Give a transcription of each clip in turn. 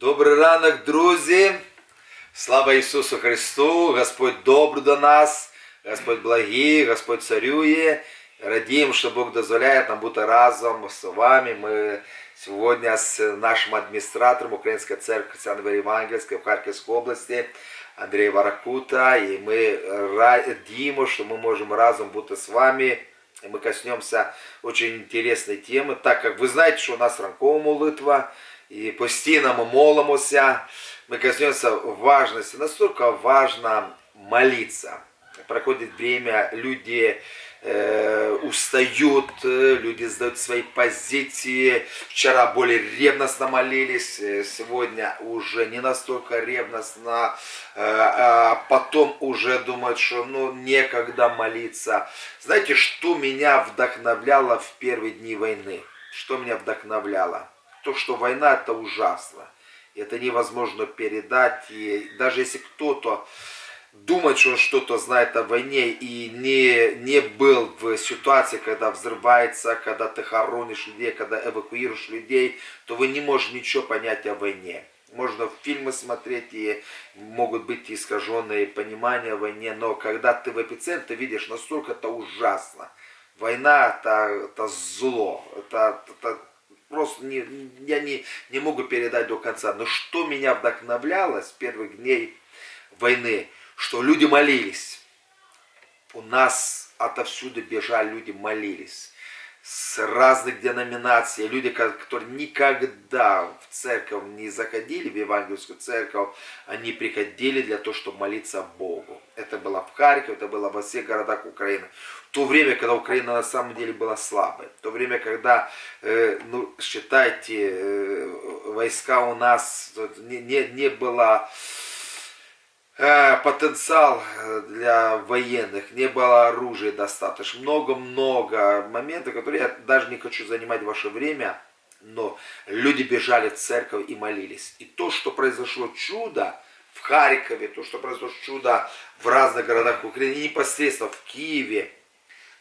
Добрий ранок, друзі! Слава Ісусу Христу! Господь добрий до нас, Господь благий, Господь царює. Радіємо, що Бог дозволяє нам бути разом з вами. Ми сьогодні з нашим адміністратором Української церкви Християнської Євангельської в Харківській області Андрій Варакута. І ми радіємо, що ми можемо разом бути з вами. И мы коснемся очень интересной темы, так как вы знаете, что у нас ранкова молитва, и постійно мы молимся, мы коснемся важности, настолько важно молиться. Проходит время, люди э, устают, люди сдают свои позиции. Вчера более ревностно молились, э, сегодня уже не настолько ревностно, э, а потом уже думают, что ну некогда молиться. Знаете, что меня вдохновляло в первые дни войны? Что меня вдохновляло? То, что война это ужасно. Это невозможно передать. И даже если кто-то думать, что он что-то знает о войне и не, не был в ситуации, когда взрывается, когда ты хоронишь людей, когда эвакуируешь людей, то вы не можете ничего понять о войне. Можно фильмы смотреть, и могут быть искаженные понимания о войне, но когда ты в эпицентре, видишь, настолько это ужасно. Война это, это зло, это, это просто не, я не, не могу передать до конца. Но что меня вдохновляло с первых дней войны, что люди молились. У нас отовсюду бежали люди, молились. С разных деноминаций, люди, ко- которые никогда в церковь не заходили, в евангельскую церковь, они приходили для того, чтобы молиться Богу. Это было в Харькове, это было во всех городах Украины. В то время, когда Украина на самом деле была слабой. В то время, когда, э, ну, считайте, э, войска у нас не, не, не было э, потенциал э, для военных, не было оружия достаточно. Много-много моментов, которые я даже не хочу занимать ваше время, но люди бежали в церковь и молились. И то, что произошло чудо в Харькове, то, что произошло чудо в разных городах Украины, непосредственно в Киеве,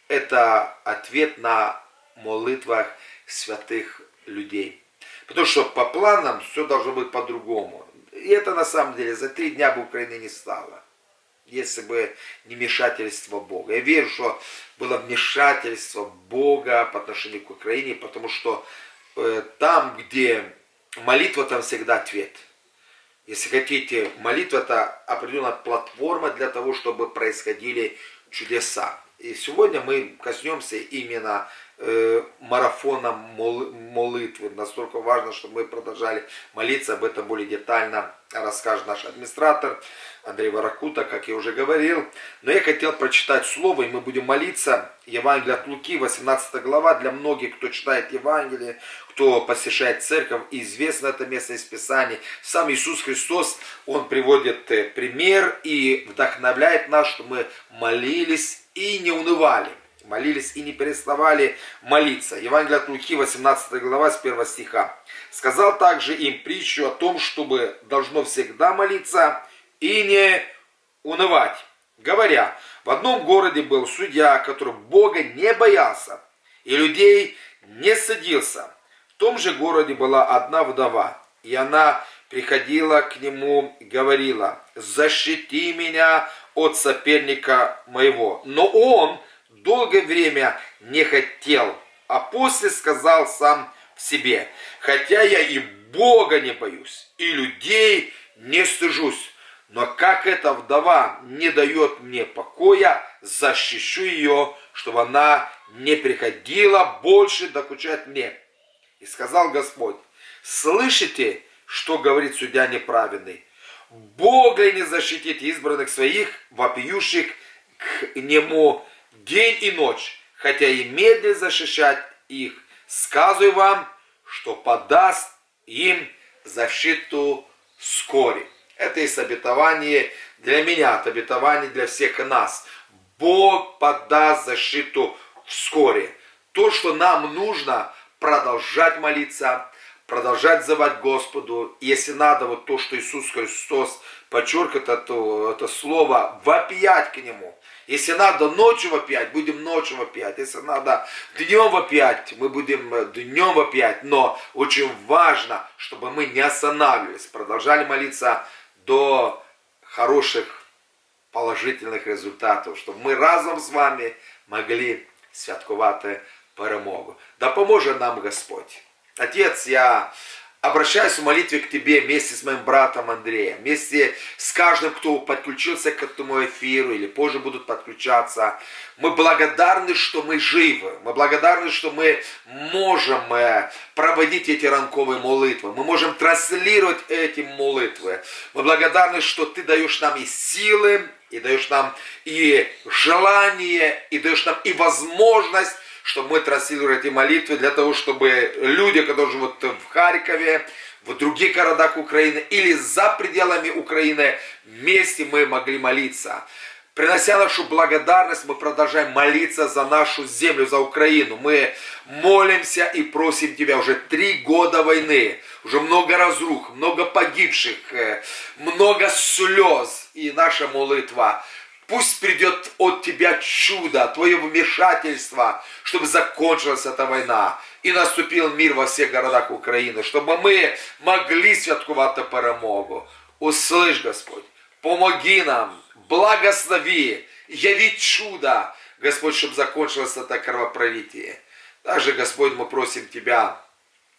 это ответ на молитвах святых людей. Потому что по планам все должно быть по-другому. И это на самом деле за три дня бы Украины не стало. Если бы не вмешательство Бога. Я верю, что было вмешательство Бога по отношению к Украине, потому что э, там, где молитва, там всегда ответ. Если хотите, молитва это определенная платформа для того, чтобы происходили чудеса. И сегодня мы коснемся именно э, марафона мол- молитвы. Настолько важно, чтобы мы продолжали молиться. Об этом более детально расскажет наш администратор Андрей Варакута, как я уже говорил. Но я хотел прочитать слово, и мы будем молиться. Евангелие от Луки, 18 глава. Для многих, кто читает Евангелие, кто посещает церковь, известно это место из Писания. Сам Иисус Христос, Он приводит э, пример и вдохновляет нас, что мы молились и не унывали. Молились и не переставали молиться. Евангелие от Луки, 18 глава, с 1 стиха. Сказал также им притчу о том, чтобы должно всегда молиться и не унывать. Говоря, в одном городе был судья, который Бога не боялся и людей не садился. В том же городе была одна вдова, и она приходила к нему и говорила, защити меня от соперника моего. Но он долгое время не хотел, а после сказал сам в себе, хотя я и Бога не боюсь, и людей не стыжусь, но как эта вдова не дает мне покоя, защищу ее, чтобы она не приходила больше докучать мне. И сказал Господь, слышите, что говорит судья неправедный? Бог ли не защитит избранных своих, вопиющих к нему день и ночь, хотя и медленно защищать их, сказываю вам, что подаст им защиту вскоре. Это есть обетование для меня, это обетование для всех нас. Бог подаст защиту вскоре. То, что нам нужно продолжать молиться, продолжать взывать к Господу. Если надо, вот то, что Иисус Христос подчеркивает это, это слово, вопиять к Нему. Если надо ночью вопиять, будем ночью вопиять. Если надо днем вопиять, мы будем э, днем вопиять. Но очень важно, чтобы мы не останавливались, продолжали молиться до хороших положительних результатів, щоб ми разом з вами могли святкувати перемогу. Допоможе нам Господь. Отец, я обращаюсь в молитве к Тебе вместе с моим братом Андреем, вместе с каждым, кто подключился к этому эфиру или позже будут подключаться. Мы благодарны, что мы живы. Мы благодарны, что мы можем э, проводить эти ранковые молитвы. Мы можем транслировать эти молитвы. Мы благодарны, что Ты даешь нам и силы, и даешь нам и желание, и даешь нам и возможность чтобы мы транслировали эти молитвы для того, чтобы люди, которые живут в Харькове, в других городах Украины или за пределами Украины, вместе мы могли молиться. Принося нашу благодарность, мы продолжаем молиться за нашу землю, за Украину. Мы молимся и просим Тебя уже три года войны, уже много разрух, много погибших, э, много слез. И наша молитва Пусть придет от Тебя чудо, Твое вмешательство, чтобы закончилась эта война и наступил мир во всех городах Украины, чтобы мы могли святкувати перемогу. Услышь, Господь, помоги нам, благослови, яви чудо, Господь, чтобы закончилось это кровопролитие. Также, Господь, мы просим Тебя,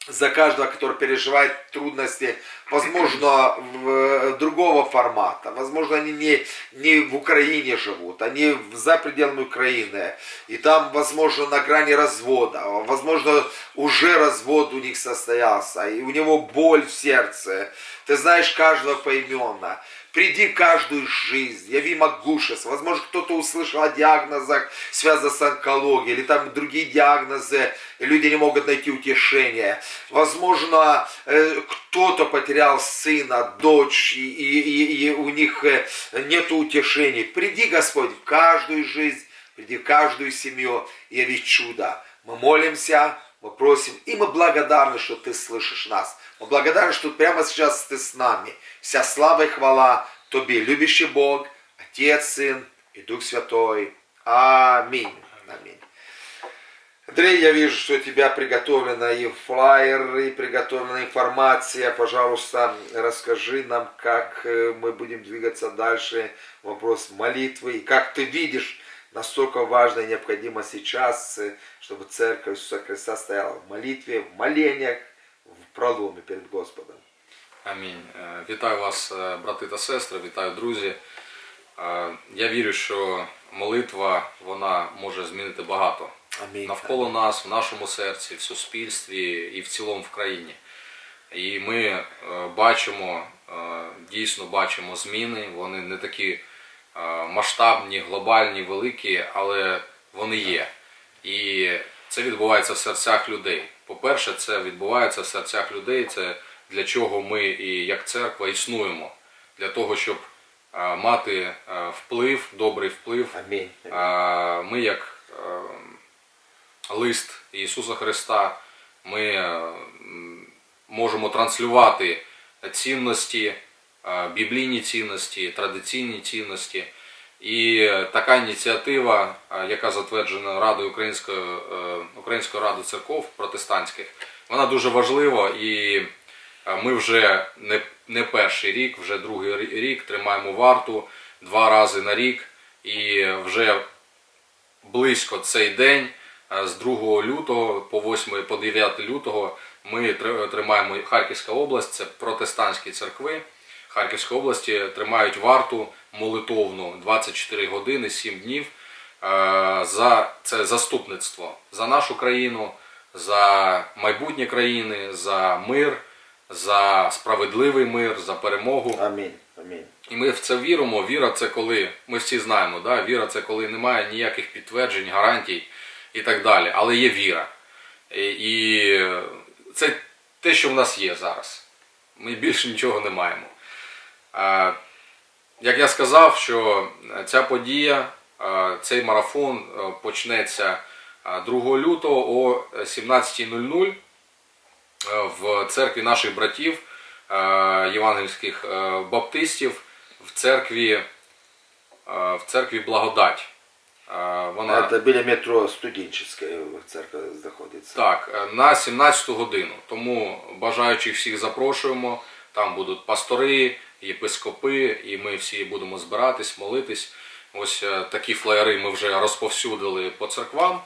за каждого, который переживает трудности, возможно, в другого формата. Возможно, они не, не в Украине живут, они за пределами Украины. И там, возможно, на грани развода. Возможно, уже развод у них состоялся. И у него боль в сердце. Ты знаешь каждого поименно. Приди в каждую жизнь, яви могущество. Возможно, кто-то услышал о диагнозах, связанных с онкологией, или там другие диагнозы, люди не могут найти утешения. Возможно, э, кто-то потерял сына, дочь, и, и, и у них нет утешений. Приди, Господь, в каждую жизнь, приди в каждую семью, и яви чудо. Мы молимся, мы просим, и мы благодарны, что Ты слышишь нас. Мы благодарны, что прямо сейчас Ты с нами. Вся слава и хвала Тобі, любящий Бог, Отец, Сын и Дух Святой. Аминь. Аминь. Андрей, я вижу, что у тебя приготовлена и флайер, и приготовлена информация. Пожалуйста, расскажи нам, как э, мы будем двигаться дальше. Вопрос молитвы. И как ты видишь, настолько важно и необходимо сейчас, э, чтобы Церковь Иисуса Христа стояла в молитве, в молениях, в проломе перед Господом. Амінь. Е, Вітаю вас, е, брати та сестри, вітаю друзі. Е, Я вірю, що молитва вона може змінити багато Амінь. навколо нас, в нашому серці, в суспільстві і в цілому в країні. І ми е, бачимо, е, дійсно бачимо зміни. Вони не такі е, масштабні, глобальні, великі, але вони є. І це відбувається в серцях людей. По-перше, це відбувається в серцях людей. Це для чого ми і як церква існуємо. Для того, щоб мати вплив, добрий вплив. Амінь. Ми як лист Ісуса Христа, ми е, можемо транслювати цінності, е, біблійні цінності, традиційні цінності. І така ініціатива, е, яка затверджена Радою Української, е, Української ради церков протестантських, вона дуже важлива і е, ми вже не, не перший рік, вже другий рі- рік тримаємо варту два рази на рік і вже близько цей день е, з 2 лютого по 8 по 9 лютого ми тримаємо Харківська область, це протестантські церкви Харківської області тримають варту молитовну 24 години 7 днів е, за це заступництво за нашу країну, за майбутнє країни, за мир, за справедливий мир, за перемогу. Амінь. Амінь. І ми в це віримо. Віра це коли, ми всі знаємо, да? віра це коли немає ніяких підтверджень, гарантій і так далі. Але є віра. І, це те, що в нас є зараз. Ми більше нічого не маємо. Як я сказав, що ця подія, цей марафон почнеться 2 лютого о 17.00 е, в церкві наших братів євангельських баптистів в церкві, в церкві Благодать. Вона Это біля метро студенческая церковь знаходиться. так, е, на 17 годину. Тому бажаючих всіх запрошуємо. Там будуть пастори, єпископи, і ми всі будемо збиратись, молитись. Ось е, такі флеєри ми вже розповсюдили по церквам. Е,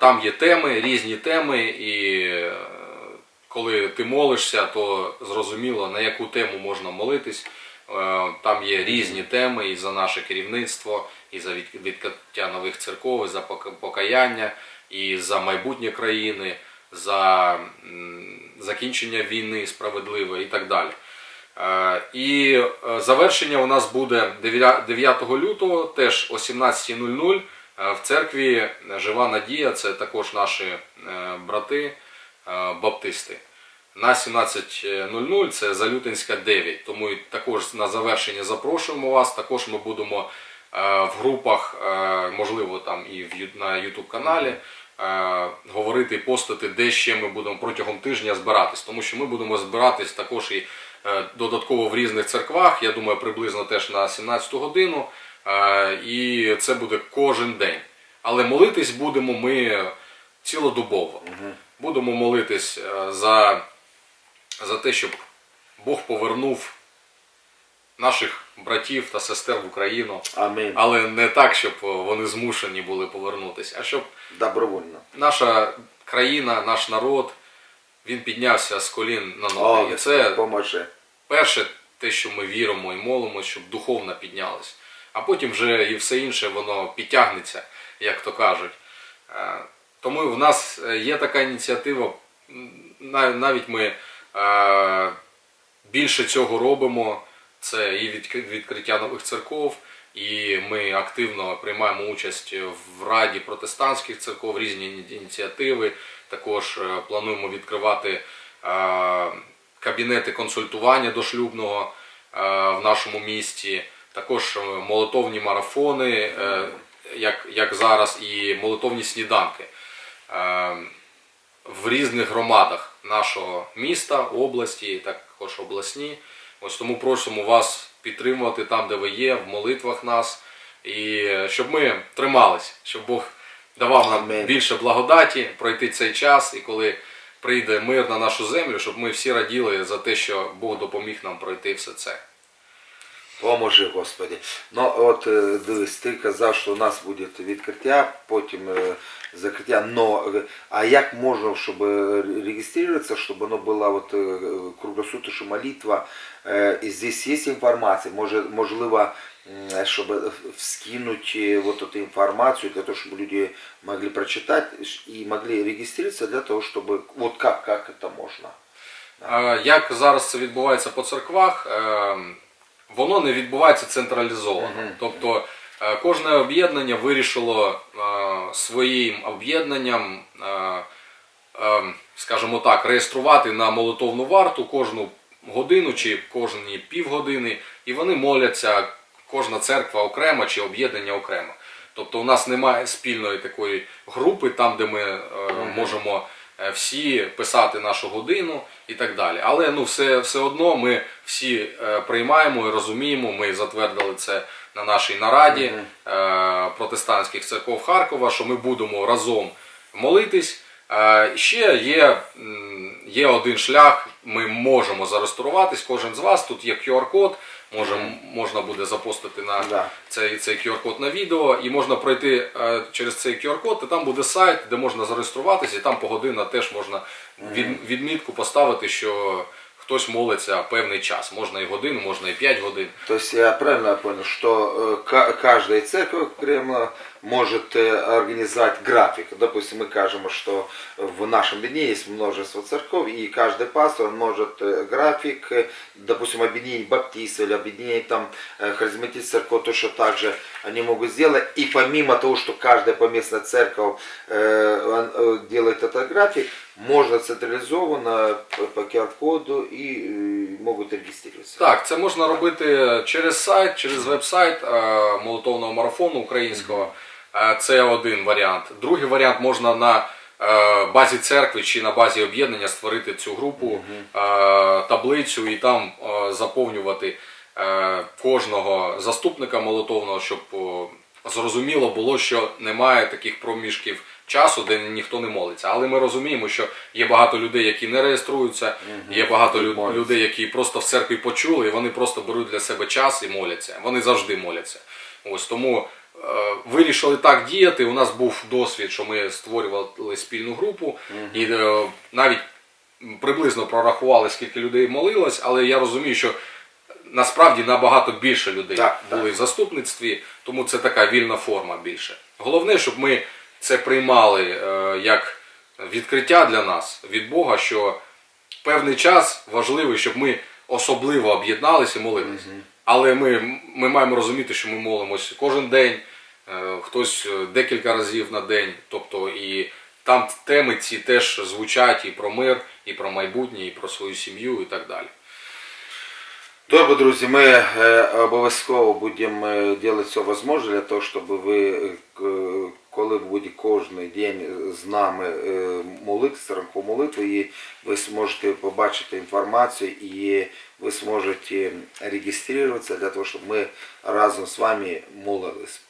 Там є теми, різні теми, і коли ти молишся, то зрозуміло, на яку тему можна молитись. Там є різні теми і за наше керівництво, і за відкриття нових церков, і за покаяння, і за майбутнє країни, за закінчення війни справедливе і так далі. Е, І е, завершення у нас буде 9 лютого, теж о 17.00 е, в церкві Жива Надія, це також наші брати баптисти. На 17.00 це Залютинська 9. Тому також на завершення запрошуємо вас. Також ми будемо в групах, е, можливо, там і на YouTube каналі. е, Говорити, постити, де ще ми будемо протягом тижня збиратись, тому що ми будемо збиратись також і е, додатково в різних церквах. Я думаю, приблизно теж на 17 годину. Е, І це буде кожен день. Але молитись будемо ми цілодобово. Будемо молитись е, за, за те, щоб Бог повернув наших братів та сестер в Україну. Амінь. Але не так, щоб вони змушені були повернутися, а щоб Добровольно. наша країна, наш народ, він піднявся з колін на О. І це поможе. перше, те, що ми віримо і молимося, щоб духовно піднялись. А потім вже і все інше воно підтягнеться, як то кажуть. Е, Тому в нас є така ініціатива, навіть ми е, більше цього робимо. Це і відкриття нових церков, і ми активно приймаємо участь в Раді протестантських церков, різні ініціативи. Також е, плануємо відкривати е, кабінети консультування дошлюбного е, в нашому місті, також молитовні марафони, як, як зараз, і молитовні сніданки в різних громадах нашого міста, області, також обласні. Ось тому просимо вас підтримувати там, де ви є, в молитвах нас, і щоб ми тримались, щоб Бог давав нам Амінь. більше благодаті пройти цей час, і коли прийде мир на нашу землю, щоб ми всі раділи за те, що Бог допоміг нам пройти все це. Поможи, Господи. Ну от е, дивись, ти казав, що у нас буде відкриття, потім е, закриття. Но е, а як можна, щоб е, реєструватися, щоб воно була от е, круглосуточна молитва? Е, І здесь є інформація, може, можливо, м, щоб вскинуть вот эту информацию для того, чтобы люди могли прочитать и могли регистрироваться для того, чтобы вот как, как это можно. Е, Як зараз це відбувається по церквах, е, воно не відбувається централізовано. Мгм. Тобто е, кожне об'єднання вирішило е, своїм об'єднанням, е, скажімо так, реєструвати на молитовну варту кожну годину чи кожні півгодини, і вони моляться, кожна церква окремо чи об'єднання окремо. Тобто у нас немає спільної такої групи, там, де ми е, можемо всі писати нашу годину і так далі. Але ну, все, все одно ми всі е, приймаємо і розуміємо, ми затвердили це на нашій нараді е, протестантських церков Харкова, що ми будемо разом молитись. Е, Ще є, є один шлях, ми можемо зареєструватись, кожен з вас. Тут є QR-код, може, можна буде запостити на Да. цей, цей QR-код на відео, і можна пройти е, через цей QR-код, і там буде сайт, де можна зареєструватися, і там погодинно теж можна від, відмітку поставити, що хтось молиться певний час, можна і годину, можна і 5 годин. Тобто я правильно понял, що кожна церква окремо може організувати графік. Допустим, ми кажемо, що в нашому дні є множество церков, і кожен пастор може графік, допустим, об'єднати баптистів, об'єднати там харизматичні церкви, то що також вони можуть зробити. І помимо того, що кожна помісна церковь робить цей графік, этот график, по- QR-коду и э, могут регистрироваться. Так, це можна робити через сайт, через веб-сайт е, молитовного марафону українського. Е, Це один варіант. Другий варіант можна на е, базі церкви чи на базі об'єднання створити цю групу, е, таблицю і там е, заповнювати е, кожного заступника молитовного, щоб зрозуміло було, що немає таких проміжків часу, де ніхто не молиться. Але ми розуміємо, що є багато людей, які не реєструються, є багато лю- людей, які просто в церкві почули, і вони просто беруть для себе час і моляться. Вони завжди моляться. Ось тому е, вирішили так діяти. У нас був досвід, що ми створювали спільну групу, і е, навіть приблизно прорахували, скільки людей молилось, але я розумію, що насправді набагато більше людей Так, були так. в заступництві, тому це така вільна форма більше. Головне, щоб ми це приймали е, як відкриття для нас від Бога, що певний час важливий, щоб ми особливо об'єдналися і молилися. Але ми, ми маємо розуміти, що ми молимося кожен день, е, хтось е, декілька разів на день. Тобто і там теми ці теж звучать і про мир, і про майбутнє, і про свою сім'ю, і так далі. Добре, друзі, ми обов'язково будемо робити все можливе для того, щоб ви, коли будете кожен день з нами е, молитися, ранкову молитву, і ви зможете побачити інформацію, і ви зможете реєструватися для того, щоб ми разом з вами молились.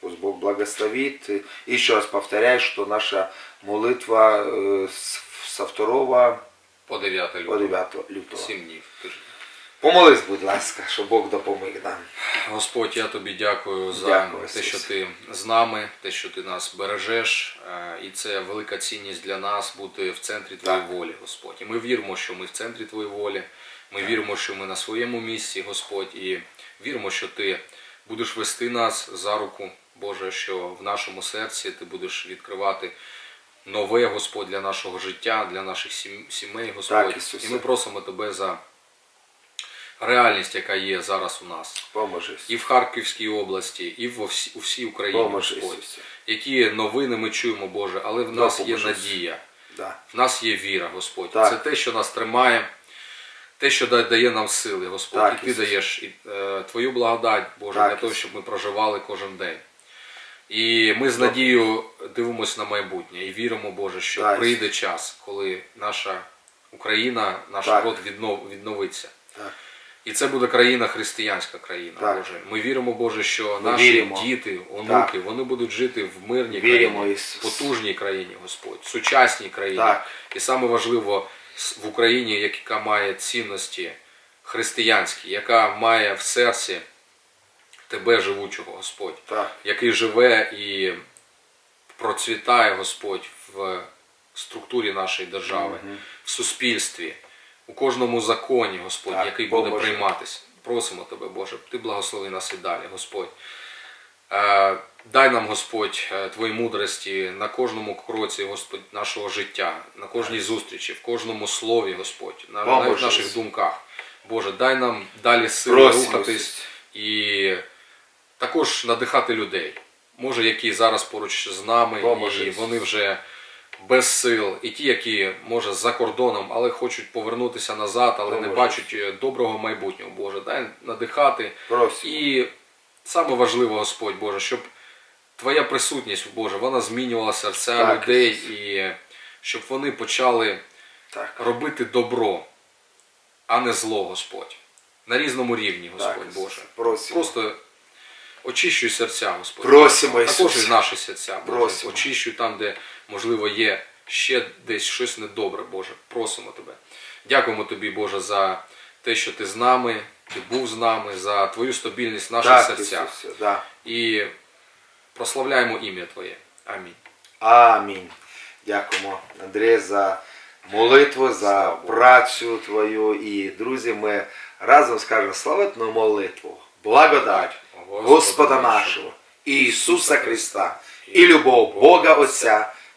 Пусть Бог благословит. И еще раз повторяю, что наша молитва э, со 2 По 9 по лютого. 9 лютого. 7 днів. Помолись, будь ласка, щоб Бог допоміг нам. Господь, я тобі дякую за Дякую, те, що ти з нами, те, що ти нас бережеш, е, і це велика цінність для нас бути в центрі твоєї Так. волі, Господь. І ми віримо, що ми в центрі твоєї волі. Ми віримо, що ми на своєму місці, Господь, і віримо, що ти будеш вести нас за руку, Боже, що в нашому серці ти будеш відкривати. Нове, Господь, для нашого життя, для наших сім- сімей, Господь. Ісусе. і ми просимо Тебе за реальність, яка є зараз у нас Поможи. і в Харківській області, і во всі, у всій Україні, Господь. Які новини ми чуємо, Боже, але в нас є надія, Да. в нас є віра, Господь. Так. Це те, що нас тримає, те, що дає нам сили, Господь. Так, і Ти даєш і, е, Твою благодать, Боже, Так, для того, щоб ми проживали кожен день. І ми з надією дивимося на майбутнє і віримо, Боже, що Так, прийде час, коли наша Україна, наш Так. народ віднов, відновиться. Так. І це буде країна християнська країна, Так. Боже. Ми віримо, Боже, що Ми наші віримо. діти, онуки, Так. вони будуть жити в мирній Віримо, країні, Ісус. потужній країні, Господь, сучасній країні. Так. І саме важливо в Україні, яка має цінності християнські, яка має в серці тебе живучого, Господь, Так. який живе і процвітає, Господь, в структурі нашої держави, в суспільстві, у кожному законі, Господь, Так, який буде Боже. прийматися. Просимо Тебе, Боже, Ти благослови нас і далі, Господь. Е, Дай нам, Господь, е, Твої мудрості на кожному кроці, Господь, нашого життя, на кожній зустрічі, в кожному слові, Господь, на навіть в наших думках. Боже, дай нам далі сили рухатись і також надихати людей, може, які зараз поруч з нами, Поможи, і вони вже без сил, і ті, які може за кордоном, але хочуть повернутися назад, але не бачать е, доброго майбутнього. Боже, дай надихати. Просимо. І саме важливо, Господь Боже, щоб Твоя присутність, Боже, вона змінювала серця Так, людей, і щоб вони почали Так. робити добро, а не зло, Господь. На різному рівні, Господь Так, Боже. Просимо. Просто очищуй серця, Господь. Просимо, Також і наші серця, Боже. Просимо. Очищуй там, де, можливо, є ще десь щось недобре, Боже. Просимо Тебе. Дякуємо Тобі, Боже, за те, що Ти з нами, Ти був з нами, за Твою стабільність в наших Так, серцях. Ісусе, да. І прославляємо ім'я Твоє. Амінь. Амінь. Дякуємо, Андрій, за молитву, за працю твою. І, друзі, ми разом скажемо славетну молитву, благодать Господа нашого, Ісуса Христа, і любов Бога Отця